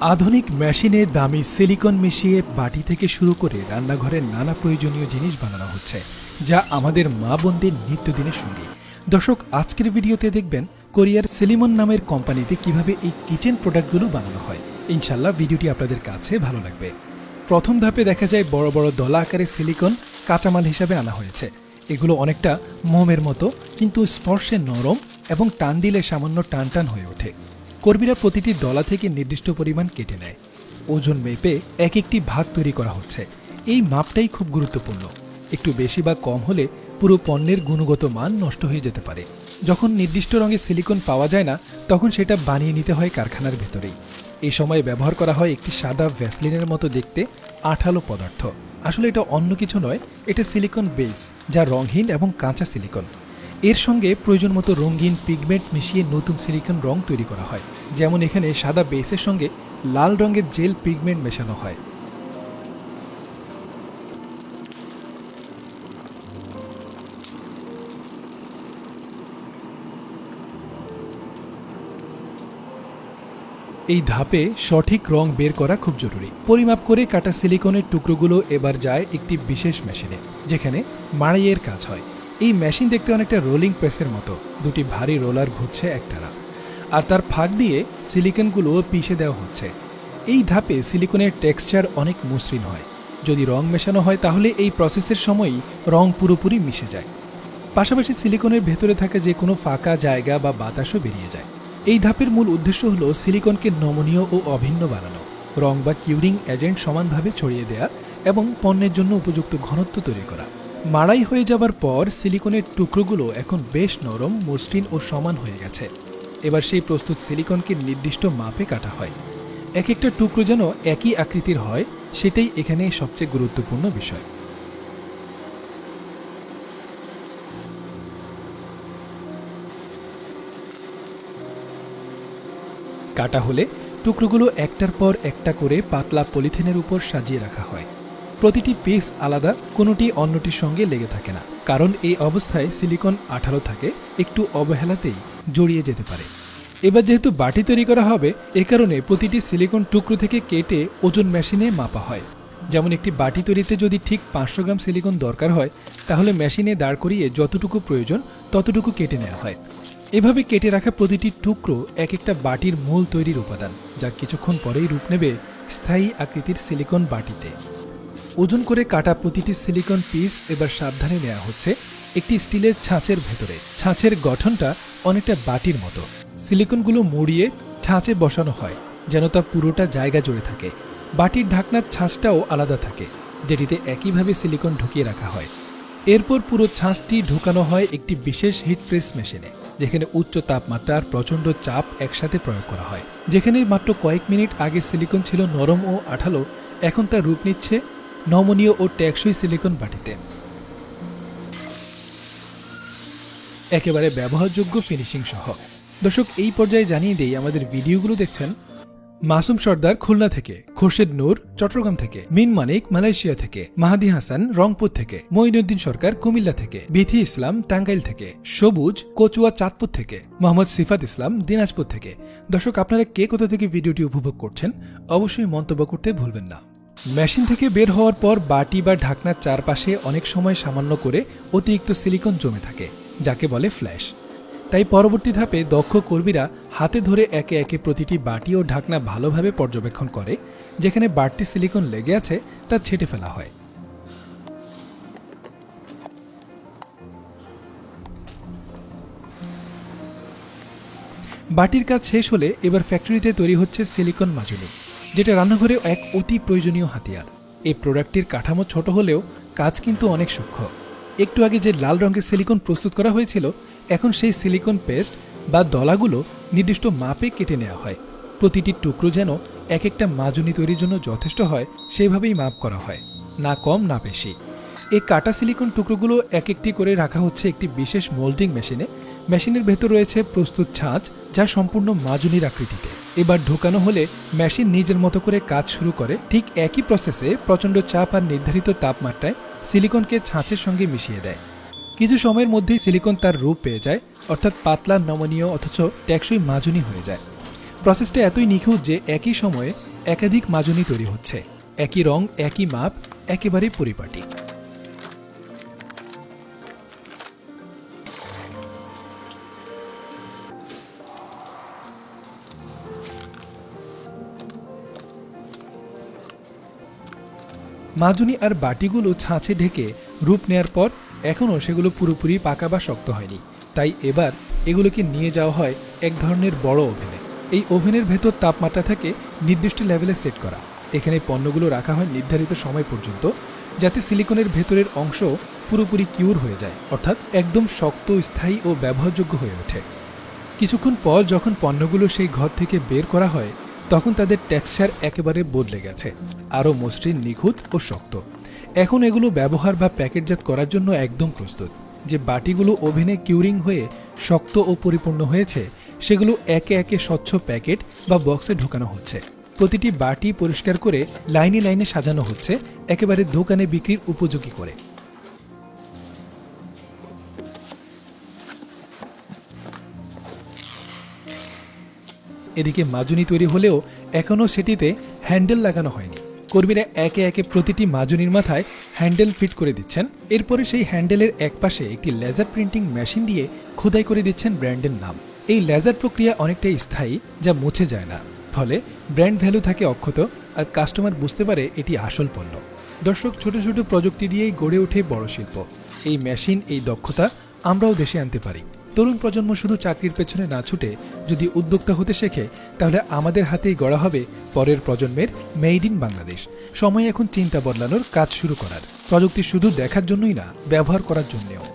আধুনিক মেশিনে দামি সিলিকন মিশিয়ে বাটি থেকে শুরু করে রান্নাঘরের নানা প্রয়োজনীয় জিনিস বানানো হচ্ছে, যা আমাদের মা বোনদের নিত্যদিনের সঙ্গী। দর্শক, আজকের ভিডিওতে দেখবেন কোরিয়ার সিলিমন নামের কোম্পানিতে কীভাবে এই কিচেন প্রোডাক্টগুলো বানানো হয়। ইনশাল্লাহ ভিডিওটি আপনাদের কাছে ভালো লাগবে। প্রথম ধাপে দেখা যায় বড় বড় দলা আকারে সিলিকন কাঁচামাল হিসাবে আনা হয়েছে। এগুলো অনেকটা মোমের মতো, কিন্তু স্পর্শে নরম এবং টান দিলে সামান্য টান টান হয়ে ওঠে। কর্মীরা প্রতিটি দলা থেকে নির্দিষ্ট পরিমাণ কেটে নেয়। ওজন মেপে এক একটি ভাগ তৈরি করা হচ্ছে। এই মাপটাই খুব গুরুত্বপূর্ণ। একটু বেশি বা কম হলে পুরো পণ্যের গুণগত মান নষ্ট হয়ে যেতে পারে। যখন নির্দিষ্ট রঙের সিলিকন পাওয়া যায় না, তখন সেটা বানিয়ে নিতে হয় কারখানার ভেতরেই। এই সময় ব্যবহার করা হয় একটি সাদা ভ্যাসলিনের মতো দেখতে আঠালো পদার্থ। আসলে এটা অন্য কিছু নয়, এটা সিলিকন বেস, যা রঙহীন এবং কাঁচা সিলিকন। এর সঙ্গে প্রয়োজন মতো রঙিন পিগমেন্ট মিশিয়ে নতুন সিলিকন রং তৈরি করা হয়। যেমন এখানে সাদা বেসের সঙ্গে লাল রঙের জেল পিগমেন্ট মেশানো হয়। এই ধাপে সঠিক রং বের করা খুব জরুরি। পরিমাপ করে কাটা সিলিকনের টুকরোগুলো এবার যায় একটি বিশেষ মেশিনে যেখানে মাড়াইয়ের কাজ হয়। এই মেশিন দেখতে অনেকটা রোলিং প্রেসের মতো। দুটি ভারী রোলার ঘুরছে একটানা। আর তার ফাঁক দিয়ে সিলিকনগুলো পিষে দেওয়া হচ্ছে। এই ধাপে সিলিকনের টেক্সচার অনেক মসৃণ হয়। যদি রং মেশানো হয়, তাহলে এই প্রসেসের সময়ই রং পুরোপুরি মিশে যায়। পাশাপাশি সিলিকনের ভেতরে থাকা যে কোনো ফাঁকা জায়গা বা বাতাসও বেরিয়ে যায়। এই ধাপের মূল উদ্দেশ্য হল সিলিকনকে নমনীয় ও অভিন্ন বানানো। রং বা কিউরিং এজেন্ট সমানভাবে ছড়িয়ে দেয়া এবং পণ্যের জন্য উপযুক্ত ঘনত্ব তৈরি করা। মাড়াই হয়ে যাবার পর সিলিকনের টুকরোগুলো এখন বেশ নরম, মসৃণ ও সমান হয়ে গেছে। এবার সেই প্রস্তুত সিলিকনকে নির্দিষ্ট মাপে কাটা হয়। এক একটা টুকরো যেন একই আকৃতির হয়, সেটাই এখানে সবচেয়ে গুরুত্বপূর্ণ বিষয়। কাটা হলে টুকরোগুলো একটার পর একটা করে পাতলা পলিথিনের উপর সাজিয়ে রাখা হয়। প্রতিটি পিস আলাদা, কোনোটি অন্যটির সঙ্গে লেগে থাকে না। কারণ এই অবস্থায় সিলিকন আঠালো থাকে, একটু অবহেলাতেই জড়িয়ে যেতে পারে। এবার যেহেতু বাটি তৈরি করা হবে, এ কারণে প্রতিটি সিলিকন টুকরো থেকে কেটে ওজন মেশিনে মাপা হয়। যেমন একটি বাটি তৈরিতে যদি ঠিক পাঁচশো গ্রাম সিলিকন দরকার হয়, তাহলে মেশিনে দাঁড় করিয়ে যতটুকু প্রয়োজন, ততটুকু কেটে নেওয়া হয়। এভাবে কেটে রাখা প্রতিটি টুকরো এক একটা বাটির মূল তৈরির উপাদান, যা কিছুক্ষণ পরেই রূপ নেবে স্থায়ী আকৃতির সিলিকন বাটিতে। ওজন করে কাটা প্রতিটি সিলিকন পিস এবার সাবধানে নেওয়া হচ্ছে একটি স্টিলের ছাঁচের ভেতরে। ছাঁচের গঠনটা অনেকটা বাটির মতো। সিলিকনগুলো মুড়িয়ে ছাঁচে বসানো হয়, যেন তা পুরোটা জায়গা জুড়ে থাকে। বাটির ঢাকনার ছাঁচটাও আলাদা থাকে, যেটিতে একইভাবে সিলিকন ঢুকিয়ে রাখা হয়। এরপর পুরো ছাঁচটি ঢুকানো হয় একটি বিশেষ হিট প্রেস মেশিনে, যেখানে উচ্চ তাপমাত্রার প্রচণ্ড চাপ একসাথে প্রয়োগ করা হয়। যেখানে মাত্র কয়েক মিনিট আগে সিলিকন ছিল নরম ও আঠালো, এখন তা রূপ নিচ্ছে নমনীয় ও টেকসই সিলিকন বাটিতে। একেবারে ব্যবহারযোগ্য ফিনিশিং সহ। দর্শক, এই পর্যায়ে জানিয়ে দেই, আমাদের ভিডিওগুলো দেখছেন মাসুম সর্দার খুলনা থেকে, খোরশেদ নূর চট্টগ্রাম থেকে, মিন মানিক মালয়েশিয়া থেকে, মাহাদি হাসান রংপুর থেকে, মঈনুদ্দিন সরকার কুমিল্লা থেকে, বিথি ইসলাম টাঙ্গাইল থেকে, সবুজ কচুয়া চাঁদপুর থেকে, মোহাম্মদ সিফাত ইসলাম দিনাজপুর থেকে। দর্শক, আপনারা কে কোথা থেকে ভিডিওটি উপভোগ করছেন, অবশ্যই মন্তব্য করতে ভুলবেন না। মেশিন থেকে বের হওয়ার পর বাটি বা ঢাকনার চারপাশে অনেক সময় সামান্য করে অতিরিক্ত সিলিকন জমে থাকে, যাকে বলে ফ্ল্যাশ। তাই পরবর্তী ধাপে দক্ষ কর্মীরা হাতে ধরে একে একে প্রতিটি বাটি ও ঢাকনা ভালোভাবে পর্যবেক্ষণ করে, যেখানে বাড়তি সিলিকন লেগে আছে তা ছেটে ফেলা হয়। বাটির কাজ শেষ হলে এবার ফ্যাক্টরিতে তৈরি হচ্ছে সিলিকন মাজুনি যেটা রান্নাঘরে এক অতি প্রয়োজনীয় হাতিয়ার। এই প্রোডাক্টটির কাঠামো ছোট হলেও কাজ কিন্তু অনেক সূক্ষ্ম। একটু আগে যে লাল রঙের সিলিকন প্রস্তুত করা হয়েছিল, এখন সেই সিলিকন পেস্ট বা দলাগুলো নির্দিষ্ট মাপে কেটে নেওয়া হয়। প্রতিটি টুকরো যেন এক একটা মাজুনি তৈরির জন্য যথেষ্ট হয়, সেভাবেই মাপ করা হয়, না কম না বেশি। এই কাটা সিলিকন টুকরোগুলো এক একটি করে রাখা হচ্ছে একটি বিশেষ মোল্ডিং মেশিনে মেশিনের ভেতর রয়েছে প্রস্তুত ছাঁচ, যা সম্পূর্ণ মাজুনির আকৃতিতে। এবার ঢোকানো হলে মেশিন নিজের মতো করে কাজ শুরু করে। ঠিক একই প্রসেসে প্রচণ্ড চাপ আর নির্ধারিত তাপমাত্রায় সিলিকনকে ছাঁচের সঙ্গে মিশিয়ে দেয়। কিছু সময়ের মধ্যেই সিলিকন তার রূপ পেয়ে যায়, অর্থাৎ পাতলা নমনীয় অথচ টেকসই মাজুনি হয়ে যায়। প্রসেসটা এতই নিখুঁত যে একই সময়ে একাধিক মাজনি তৈরি হচ্ছে। একই রং, একই মাপ, একেবারেই পরিপাটি। মাজনি আর বাটিগুলো ছাঁচে ঢেকে রূপ নেয়ার পর এখনও সেগুলো পুরোপুরি পাকা বা শক্ত হয়নি। তাই এবার এগুলোকে নিয়ে যাওয়া হয় এক ধরনের বড় ওভেনে। এই ওভেনের ভেতর তাপমাত্রা থাকে নির্দিষ্ট লেভেলে সেট করা। এখানে পণ্যগুলো রাখা হয় নির্ধারিত সময় পর্যন্ত, যাতে সিলিকনের ভেতরের অংশ পুরোপুরি কিউর হয়ে যায়, অর্থাৎ একদম শক্ত, স্থায়ী ও ব্যবহারযোগ্য হয়ে ওঠে। কিছুক্ষণ পর যখন পণ্যগুলো সেই ঘর থেকে বের করা হয় তখন তাদের টেক্সচার একেবারে বদলে গেছে, আরও মসৃণ, নিখুঁত ও শক্ত। এখন এগুলো ব্যবহার বা প্যাকেটজাত করার জন্য একদম প্রস্তুত। যে বাটিগুলো ওভেনে কিউরিং হয়ে শক্ত ও পরিপূর্ণ হয়েছে, সেগুলো একে একে স্বচ্ছ প্যাকেট বা বক্সে ঢোকানো হচ্ছে। প্রতিটি বাটি পরিষ্কার করে লাইনে লাইনে সাজানো হচ্ছে, একেবারে দোকানে বিক্রির উপযোগী করে। এদিকে মাজুনি তৈরি হলেও এখনও সেটিতে হ্যান্ডেল লাগানো হয়নি। কর্মীরা একে একে প্রতিটি মাজুনির মাথায় হ্যান্ডেল ফিট করে দিচ্ছেন। এরপরে সেই হ্যান্ডেলের একপাশে একটি লেজার প্রিন্টিং মেশিন দিয়ে খোদাই করে দিচ্ছেন ব্র্যান্ডের নাম। এই লেজার প্রক্রিয়া অনেকটাই স্থায়ী, যা মুছে যায় না। ফলে ব্র্যান্ড ভ্যালু থাকে অক্ষত আর কাস্টমার বুঝতে পারে এটি আসল পণ্য। দর্শক, ছোট ছোট প্রযুক্তি দিয়েই গড়ে ওঠে বড় শিল্প। এই মেশিন, এই দক্ষতা আমরাও দেশে আনতে পারি। তরুণ প্রজন্ম শুধু চাকরির পেছনে না ছুটে যদি উদ্যোক্তা হতে শেখে, তাহলে আমাদের হাতেই গড়া হবে পরের প্রজন্মের মেড ইন বাংলাদেশ। সময় এখন চিন্তা বদলানোর কাজ শুরু করার। প্রযুক্তি শুধু দেখার জন্যই না, ব্যবহার করার জন্যেও।